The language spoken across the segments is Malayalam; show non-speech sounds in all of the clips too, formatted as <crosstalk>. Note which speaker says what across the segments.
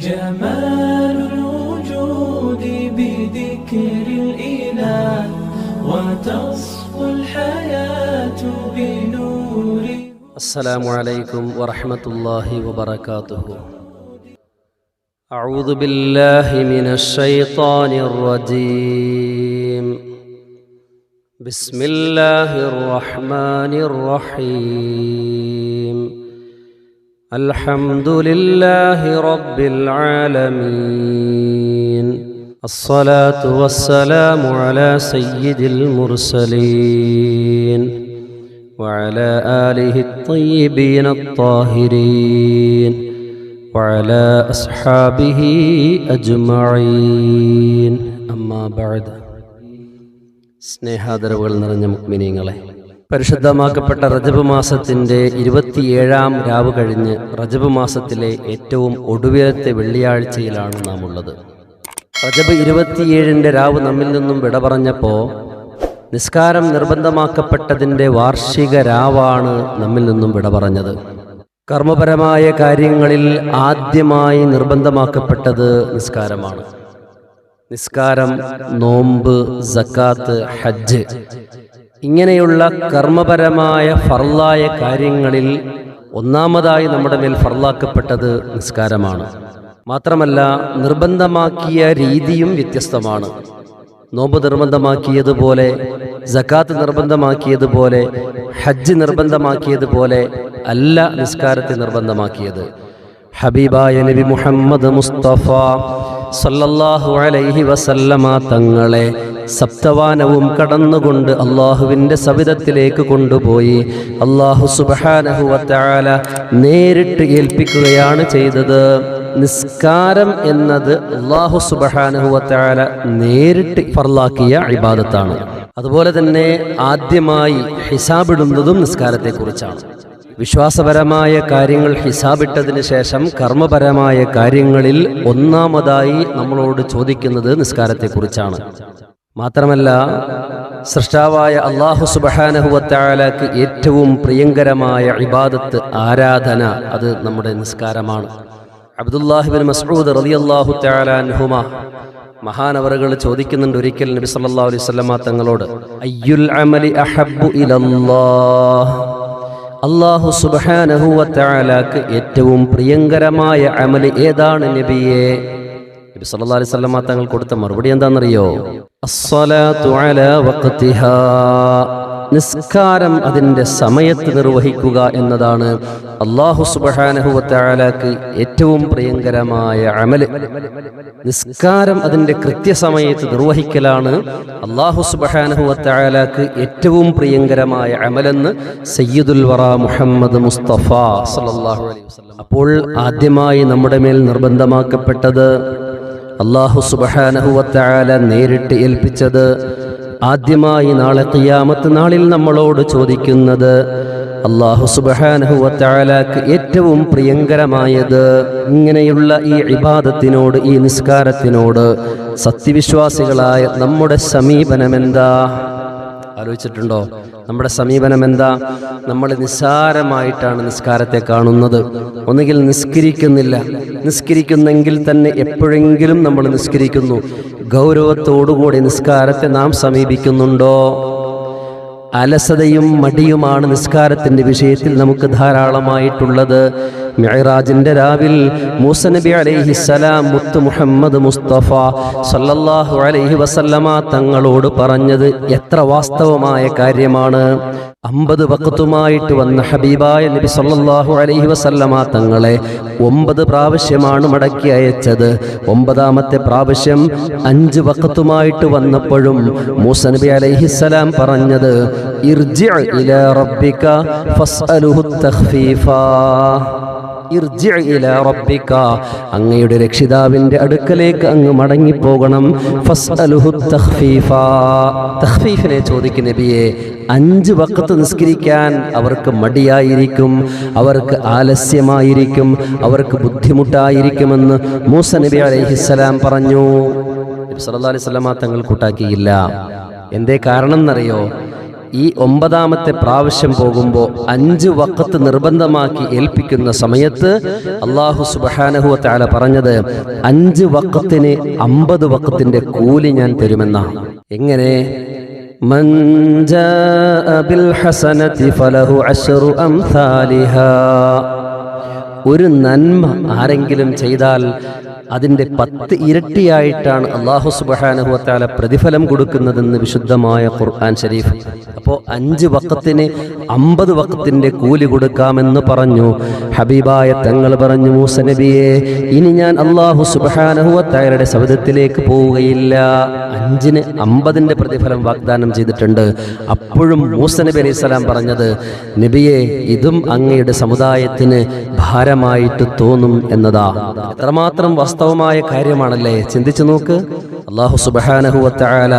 Speaker 1: جمال الوجود بذكر الإله وتصفو الحياة بنور.
Speaker 2: السلام عليكم ورحمة الله وبركاته. أعوذ بالله من الشيطان الرجيم. بسم الله الرحمن الرحيم. الحمد لله رب العالمين الصلاة والسلام على سيد المرسلين وعلى آله الطيبين الطاهرين وعلى أصحابه أجمعين أما بعد സ്നേഹാദരവുകൾ നിറഞ്ഞ മുക്മിനീങ്ങളെ പരിശുദ്ധമാക്കപ്പെട്ട റജബ് മാസത്തിന്റെ ഇരുപത്തിയേഴാം രാവ് കഴിഞ്ഞ് റജബ് മാസത്തിലെ ഏറ്റവും ഒടുവിലത്തെ വെള്ളിയാഴ്ചയിലാണ് നാം ഉള്ളത് റജബ് ഇരുപത്തിയേഴിന്റെ രാവ് നമ്മിൽ നിന്നും വിട പറഞ്ഞപ്പോൾ നിസ്കാരം നിർബന്ധമാക്കപ്പെട്ടതിന്റെ വാർഷിക രാവാണ് നമ്മിൽ നിന്നും വിട പറഞ്ഞത്. കർമ്മപരമായ കാര്യങ്ങളിൽ ആദ്യമായി നിർബന്ധമാക്കപ്പെട്ടത് നിസ്കാരമാണ്. നിസ്കാരം നോമ്പ് സക്കാത്ത് ഹജ്ജ്. ഇങ്ങനെയുള്ള കർമ്മപരമായ ഫർലായ കാര്യങ്ങളിൽ ഒന്നാമതായി നമ്മുടെ മേൽ ഫർലാക്കപ്പെട്ടത് നിസ്കാരമാണ്. മാത്രമല്ല നിർബന്ധമാക്കിയ രീതിയും വ്യത്യസ്തമാണ്. നോമ്പ് നിർബന്ധമാക്കിയതുപോലെ ജക്കാത്ത് നിർബന്ധമാക്കിയതുപോലെ ഹജ്ജ് നിർബന്ധമാക്കിയതുപോലെ അല്ല നിസ്കാരത്തെ നിർബന്ധമാക്കിയത്. ഹബീബായ നബി മുഹമ്മദ് മുസ്തഫ സല്ലല്ലാഹു അലൈഹി വസല്ലമ തങ്ങളെ സപ്തവാനവും കടന്നുകൊണ്ട് അള്ളാഹുവിന്റെ സവിധത്തിലേക്ക് കൊണ്ടുപോയി. അള്ളാഹു സുബഹാനഹു വതആല നേരിട്ട് ഏൽപ്പിക്കുകയാണ് ചെയ്തത്. നിസ്കാരം എന്നത് അള്ളാഹു സുബഹാനഹു വതആല നേരിട്ട് ഫർലാക്കിയ ഇബാദത്താണ്. അതുപോലെ തന്നെ ആദ്യമായി ഹിസാബിടുന്നതും നിസ്കാരത്തെക്കുറിച്ചാണ്. വിശ്വാസപരമായ കാര്യങ്ങൾ ഹിസാബിട്ടതിന് ശേഷം കർമ്മപരമായ കാര്യങ്ങളിൽ ഒന്നാമതായി നമ്മളോട് ചോദിക്കുന്നത് നിസ്കാരത്തെക്കുറിച്ചാണ്. മാത്രമല്ല സൃഷ്ടാവായ അള്ളാഹു സുബഹാനഹുവത്തായാലക്ക് ഏറ്റവും പ്രിയങ്കരമായ ഇബാദത്ത് ആരാധന അത് നമ്മുടെ നിസ്കാരമാണ്. അബ്ദുല്ലാഹിബിൻ മസ്ഊദ് റളിയല്ലാഹു തആല അൻഹുമ മഹാനവറുകൾ ചോദിക്കുന്നുണ്ട് ഒരിക്കൽ നബി സല്ലാ അലൈഹി വസല്ലമ തങ്ങളോട് അയ്യുൽ അമലി അഹബ്ബു ഇലല്ലാഹ്? അള്ളാഹു സുബാനഹുവത്താലാക്ക് ഏറ്റവും പ്രിയങ്കരമായ അമൽ ഏതാണ് നബിയെ? നബി സല്ലല്ലാഹി അലൈഹി വസല്ലം തങ്ങൾ കൊടുത്ത മറുപടി എന്താണെന്നറിയോ? അസ്സലാത്തു അലാ വഖ്തിഹാ. നിസ്കാരം അതിന്റെ സമയത്ത് നിർവഹിക്കുക എന്നതാണ് അള്ളാഹു സുബഹാനഹുവത്താലാക്ക് ഏറ്റവും പ്രിയങ്കരമായ അമൽ. നിസ്കാരം അതിന്റെ കൃത്യസമയത്ത് നിർവഹിക്കലാണ് അള്ളാഹു സുബഹാനഹുവത്താലാക്ക് ഏറ്റവും പ്രിയങ്കരമായ അമലെന്ന് സയ്യിദുൽ വറ മുഹമ്മദ് മുസ്തഫ സല്ലല്ലാഹു അലൈഹി അപ്പോൾ ആദ്യമായി നമ്മുടെ മേൽ നിർബന്ധമാക്കപ്പെട്ടത് അള്ളാഹു സുബഹാനഹുവത്താല നേരിട്ട് ഏൽപ്പിച്ചത് ആദ്യമായി നാളെ തിയാമത്ത് നാളിൽ നമ്മളോട് ചോദിക്കുന്നത് അള്ളാഹു സുബഹാനഹുവത്താലാക്ക് ഏറ്റവും പ്രിയങ്കരമായത് ഇങ്ങനെയുള്ള ഈ ഇബാദത്തിനോട് ഈ നിസ്കാരത്തിനോട് സത്യവിശ്വാസികളായ നമ്മുടെ സമീപനമെന്താ? ആലോചിച്ചിട്ടുണ്ടോ? നമ്മുടെ സമീപനം എന്താ നമ്മൾ നിസ്സാരമായിട്ടാണ് നിസ്കാരത്തെ കാണുന്നത്. ഒന്നുകിൽ നിസ്കരിക്കുന്നില്ല. നിസ്കരിക്കുന്നെങ്കിൽ തന്നെ എപ്പോഴെങ്കിലും നമ്മൾ നിസ്കരിക്കുന്നു. ഗൗരവത്തോടുകൂടി നിസ്കാരത്തെ നാം സമീപിക്കുന്നുണ്ടോ? അലസതയും മടിയുമാണ് നിസ്കാരത്തിന്റെ വിഷയത്തിൽ നമുക്ക് ധാരാളമായിട്ടുള്ളത്. മെഹറാജിന്റെ രാവിൽ മൂസനബി അലൈഹി സലാം മുത്ത് മുഹമ്മദ് മുസ്തഫ സല്ലല്ലാഹു അലൈഹി വസല്ലമ തങ്ങളോട് പറഞ്ഞത് എത്ര വാസ്തവമായ കാര്യമാണ്? അമ്പത് വക്കത്തുമായിട്ട് വന്ന ഹബീബായ നബി സല്ലല്ലാഹു അലൈഹി വസല്ലമ തങ്ങളെ ഒമ്പത് പ്രാവശ്യമാണ് മടക്കി അയച്ചത്. ഒമ്പതാമത്തെ പ്രാവശ്യം അഞ്ച് വക്കത്തുമായിട്ട് വന്നപ്പോഴും മൂസ നബി അലൈഹിസ്സലാം പറഞ്ഞത് ഇർജി ഇലാ റബ്ബിക ഫസ്അലുഹു തഖ്ഫീഫാ. അങ്ങയുടെ രക്ഷിതാവിന്റെ അടുക്കലേക്ക് അങ്ങ് മടങ്ങിപ്പോകണം. തഖ്ഫീഫിനെ ചോദിക്കും നബിയെ അഞ്ച് വക്കത്ത് നിസ്കരിക്കാൻ അവർക്ക് മടിയായിരിക്കും അവർക്ക് ആലസ്യമായിരിക്കും അവർക്ക് ബുദ്ധിമുട്ടായിരിക്കുമെന്ന് മൂസ നബി അലൈഹിസ്സലാം പറഞ്ഞു. സല്ലല്ലാഹു അലൈഹി സ്വലാം തങ്ങൾ കൂട്ടാക്കിയില്ല. എന്തേ കാരണം എന്നറിയോ ഈ ഒമ്പതാമത്തെ പ്രാവശ്യം പോകുമ്പോൾ അഞ്ച് വക്കത്ത് നിർബന്ധമാക്കി ഏൽപ്പിക്കുന്ന സമയത്ത് അള്ളാഹു സുബഹാനഹുവ താല പറഞ്ഞത് അഞ്ച് വക്കത്തിന് അമ്പത് വക്കത്തിന്റെ കൂലി ഞാൻ തരുമെന്നാണ് എങ്ങനെ من جاء بالحسنة فله عشر أمثالها ഒരു നന്മ ആരെങ്കിലും ചെയ്താൽ അതിന്റെ പത്ത് ഇരട്ടിയായിട്ടാണ് അള്ളാഹു സുബാനഹുത്താല പ്രതിഫലം കൊടുക്കുന്നതെന്ന് വിശുദ്ധമായ ഖുർആൻ ഷരീഫ് അപ്പോൾ അഞ്ച് വക്കത്തിന് അമ്പത് വക്കത്തിന്റെ കൂലി കൊടുക്കാമെന്ന് പറഞ്ഞു. ഹബീബായ തങ്ങൾ പറഞ്ഞു മൂസ നബിയെ ഇനി ഞാൻ അള്ളാഹു സുബാനുഹുവത്തായരുടെ ശബ്ദത്തിലേക്ക് പോവുകയില്ല. അഞ്ചിന് അമ്പതിന്റെ പ്രതിഫലം വാഗ്ദാനം ചെയ്തിട്ടുണ്ട്. അപ്പോഴും മൂസ നബി അലൈഹി സ്വലാം പറഞ്ഞത് നബിയെ ഇതും അങ്ങയുടെ സമുദായത്തിന് ഭാരമായിട്ട് തോന്നും എന്നതാ. എത്രമാത്രം വാസ്തവമായ കാര്യമാണല്ലേ? ചിന്തിച്ചു നോക്ക്. അള്ളാഹു സുബഹാനഹുവത്തായാല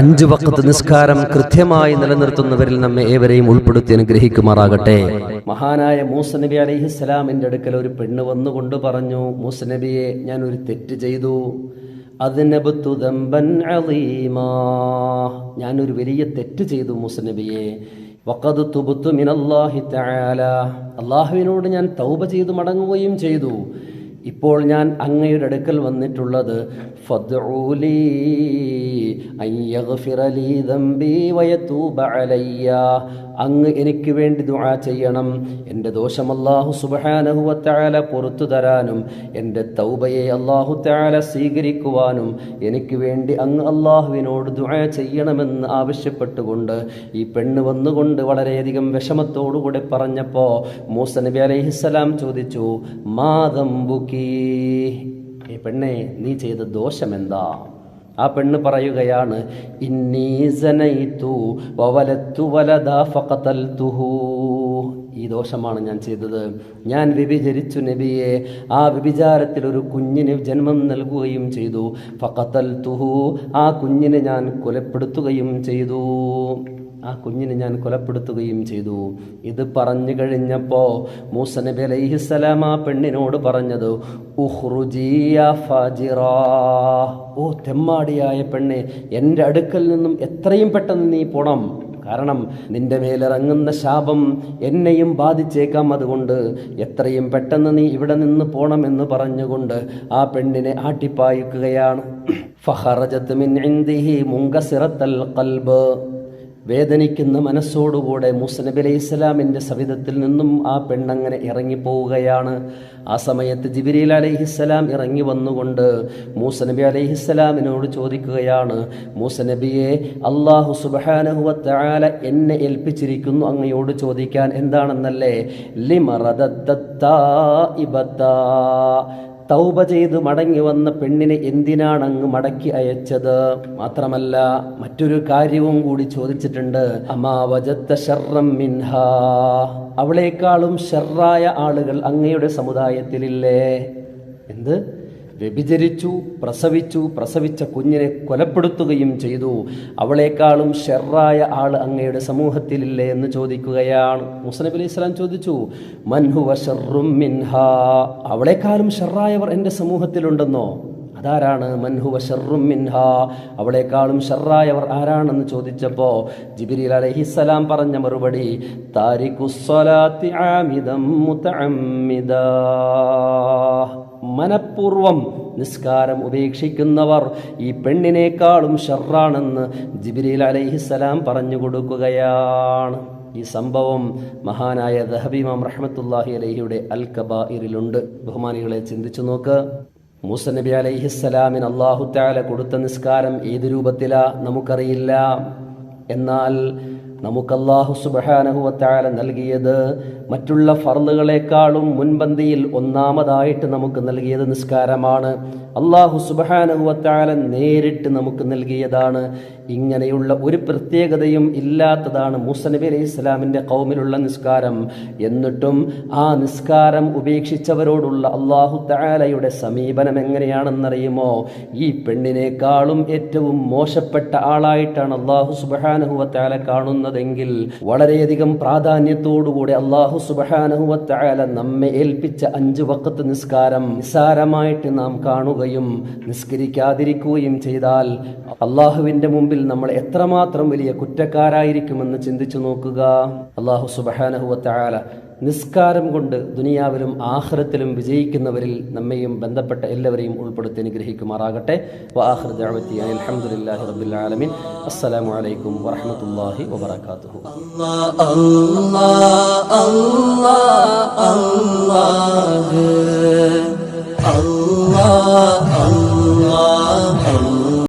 Speaker 2: അഞ്ചു വക്കത്ത് നിസ്കാരം കൃത്യമായി നിലനിർത്തുന്നവരിൽ നമ്മെ ഏവരെയും ഉൾപ്പെടുത്തി അനുഗ്രഹിക്കുമാറാകട്ടെ. മഹാനായ മൂസ നബി അലൈഹിസ്സലാമിന്റെ അടുക്കൽ ഒരു പെണ്ണ് വന്നുകൊണ്ട് പറഞ്ഞു മൂസ നബിയെ ഞാൻ ഒരു തെറ്റ് ചെയ്തു. ഞാനൊരു വലിയ തെറ്റ് ചെയ്തു മൂസ നബിയെ. തുബുത്തു മിനല്ലാഹി അള്ളാഹുവിനോട് ഞാൻ തൗബ ചെയ്തു മടങ്ങുകയും ചെയ്തു. ഇപ്പോൾ ഞാൻ അങ്ങയുടെ അടുക്കൽ വന്നിട്ടുള്ളത് ഫദ്ഊലി അൻ യഗ്ഫിറ ലീ ദംബി വയതൂബ അലയ്യ. അങ്ങ് എനിക്ക് വേണ്ടി ദുആ ചെയ്യണം. എന്റെ ദോഷം സുബ്ഹാനഹു വതആല പുറത്തു തരാനും എന്റെ തൗബയെ അല്ലാഹു തആല സ്വീകരിക്കുവാനും എനിക്ക് വേണ്ടി അങ്ങ് അള്ളാഹുവിനോട് ദുആ ചെയ്യണമെന്ന് ആവശ്യപ്പെട്ടുകൊണ്ട് ഈ പെണ്ണ് വന്നുകൊണ്ട് വളരെയധികം വിഷമത്തോടുകൂടെ പറഞ്ഞപ്പോൾ മൂസ നബി അലൈഹിസ്സലാം ചോദിച്ചു മാതമ്പുക്കീ ഈ പെണ്ണെ നീ ചെയ്ത ദോഷം ദോഷമെന്താ? ആ പെണ്ണ് പറയുകയാണ് ഇന്നീ സനൈതു വവലത്തു വലദാ ഫഖതൽതുഹു. ഈ ദോഷമാണ് ഞാൻ ചെയ്തത്. ഞാൻ വ്യഭിചരിച്ചു നബിയെ. ആ വ്യഭിചാരത്തിൽ ഒരു കുഞ്ഞിന് ജന്മം നൽകുകയും ചെയ്തു. ഫക്കത്തൽ തുഹു ആ കുഞ്ഞിനെ ഞാൻ കൊലപ്പെടുത്തുകയും ചെയ്തു. ആ കുഞ്ഞിനെ ഞാൻ കൊലപ്പെടുത്തുകയും ചെയ്തു. ഇത് പറഞ്ഞു കഴിഞ്ഞപ്പോൾ മൂസ നബി അലൈഹിസ്സലാം ആ പെണ്ണിനോട് പറഞ്ഞത് ഓ തെമ്മാടിയായ പെണ്ണെ എന്റെ അടുക്കൽ നിന്നും എത്രയും പെട്ടെന്ന് നീ പോണം. കാരണം നിന്റെ മേലിറങ്ങുന്ന ശാപം എന്നെയും ബാധിച്ചേക്കാം അതുകൊണ്ട് എത്രയും പെട്ടെന്ന് നീ ഇവിടെ നിന്ന് പോണമെന്ന് പറഞ്ഞുകൊണ്ട് ആ പെണ്ണിനെ ആട്ടിപ്പായിക്കുകയാണ്. <clears throat> ഫഹറജത്ത് മിൻ മുങ്കസിറത്തൽ ഖൽബ്. വേദനിക്കുന്ന മനസ്സോടുകൂടെ മൂസ നബി അലൈഹി ഇസ്ലാമിന്റെ സവിധത്തിൽ നിന്നും ആ പെണ്ണങ്ങനെ ഇറങ്ങിപ്പോവുകയാണ്. ആ സമയത്ത് ജിബിരിയിൽ അലൈഹിസ്സലാം ഇറങ്ങി വന്നുകൊണ്ട് മൂസനബി അലൈഹിസ്സലാമിനോട് ചോദിക്കുകയാണ് മൂസനബിയെ അള്ളാഹു സുബാനഹുവത്താല എന്നെ ഏൽപ്പിച്ചിരിക്കുന്നു അങ്ങയോട് ചോദിക്കാൻ എന്താണെന്നല്ലേ? ലിമറദത്താ തൗബ ചെയ്ത് മടങ്ങി വന്ന പെണ്ണിനെ എന്തിനാണ് അങ്ങ് മടക്കി അയച്ചത്? മാത്രമല്ല മറ്റൊരു കാര്യവും കൂടി ചോദിച്ചിട്ടുണ്ട്. അമാവജത്ത ശർറം മിൻഹ. അവളേക്കാളും ഷെറായ ആളുകൾ അങ്ങയുടെ സമുദായത്തിലില്ലേ? എന്ത്? വ്യഭിചരിച്ചു പ്രസവിച്ചു പ്രസവിച്ച കുഞ്ഞിനെ കൊലപ്പെടുത്തുകയും ചെയ്തു. അവളെക്കാളും ഷെറായ ആൾ അങ്ങയുടെ സമൂഹത്തിലില്ലേ എന്ന് ചോദിക്കുകയാണ്. മുസ്നബ് അലൈഹി സ്വലാം ചോദിച്ചു മൻഹുവ ഷെറും മിൻഹ? അവളെക്കാളും ഷെറായവർ എന്റെ സമൂഹത്തിലുണ്ടെന്നോ? അതാരാണ് മൻഹുവ ഷർറും മിൻഹ. അവളെക്കാളും ഷർറായവർ ആരാണെന്ന് ചോദിച്ചപ്പോൾ ജിബിരിൽ അലൈഹിസ്സലാം പറഞ്ഞ മറുപടി മനഃപൂർവം നിസ്കാരം ഉപേക്ഷിക്കുന്നവർ ഈ പെണ്ണിനേക്കാളും ഷർറാണെന്ന് ജിബിരിൽ അലൈഹിസ്സലാം പറഞ്ഞു കൊടുക്കുകയാണ്. ഈ സംഭവം മഹാനായ ദഹബിമാം റഹ്മത്തുല്ലാഹി അലഹിയുടെ അൽ കബായിരിലുണ്ട് ബഹുമാനികളെ ചിന്തിച്ചു നോക്ക്. മൂസ നബി അലൈഹിസ്സലാമിന് അള്ളാഹു താല കൊടുത്ത നിസ്കാരം ഏത് രൂപത്തിലാ? നമുക്കറിയില്ല. എന്നാൽ നമുക്ക് അള്ളാഹു സുബഹാനഹുവത്താല നൽകിയത് മറ്റുള്ള ഫർദുകളെക്കാളും മുൻപന്തിയിൽ ഒന്നാമതായിട്ട് നമുക്ക് നൽകിയത് നിസ്കാരമാണ്. അള്ളാഹു സുബാനുവത്താല നേരിട്ട് നമുക്ക് നൽകിയതാണ്. ഇങ്ങനെയുള്ള ഒരു പ്രത്യേകതയും ഇല്ലാത്തതാണ് മൂസ നബി അലൈഹി ഇസ്ലാമിന്റെ കൗമിലുള്ള നിസ്കാരം. എന്നിട്ടും ആ നിസ്കാരം ഉപേക്ഷിച്ചവരോടുള്ള അള്ളാഹു താലയുടെ സമീപനം എങ്ങനെയാണെന്നറിയുമോ? ഈ പെണ്ണിനേക്കാളും ഏറ്റവും മോശപ്പെട്ട ആളായിട്ടാണ് അള്ളാഹു സുബഹാനഹുവത്താല കാണുന്നതെങ്കിൽ വളരെയധികം പ്രാധാന്യത്തോടുകൂടി അള്ളാഹു അള്ളാഹു സുബഹാനഹുവത്തായാല നമ്മെ ഏൽപ്പിച്ച അഞ്ചു വക്കത്ത് നിസ്കാരം നിസ്സാരമായിട്ട് നാം കാണുകയും നിസ്കരിക്കാതിരിക്കുകയും ചെയ്താൽ അള്ളാഹുവിന്റെ മുമ്പിൽ നമ്മൾ എത്രമാത്രം വലിയ കുറ്റക്കാരായിരിക്കുമെന്ന് ചിന്തിച്ചു നോക്കുക. അള്ളാഹു സുബഹാനഹുവത്തായാല നിസ്കാരം കൊണ്ട് ദുനിയാവിലും ആഹ്റത്തിലും വിജയിക്കുന്നവരിൽ നമ്മയും ബന്ധപ്പെട്ട എല്ലാവരെയും ഉൾപ്പെടുത്തി അനുഗ്രഹിക്കുമാറാകട്ടെ. വാഹർ ദാവത്തി അലഹമുല്ലാഹി റബുൽ ആലമിൻ. അസ്സലാമു അലൈക്കും വറഹമത്തല്ലാഹി
Speaker 1: വബർക്കാത്തു അള്ളാഹ് അള്ളാഹ് അള്ളാഹ്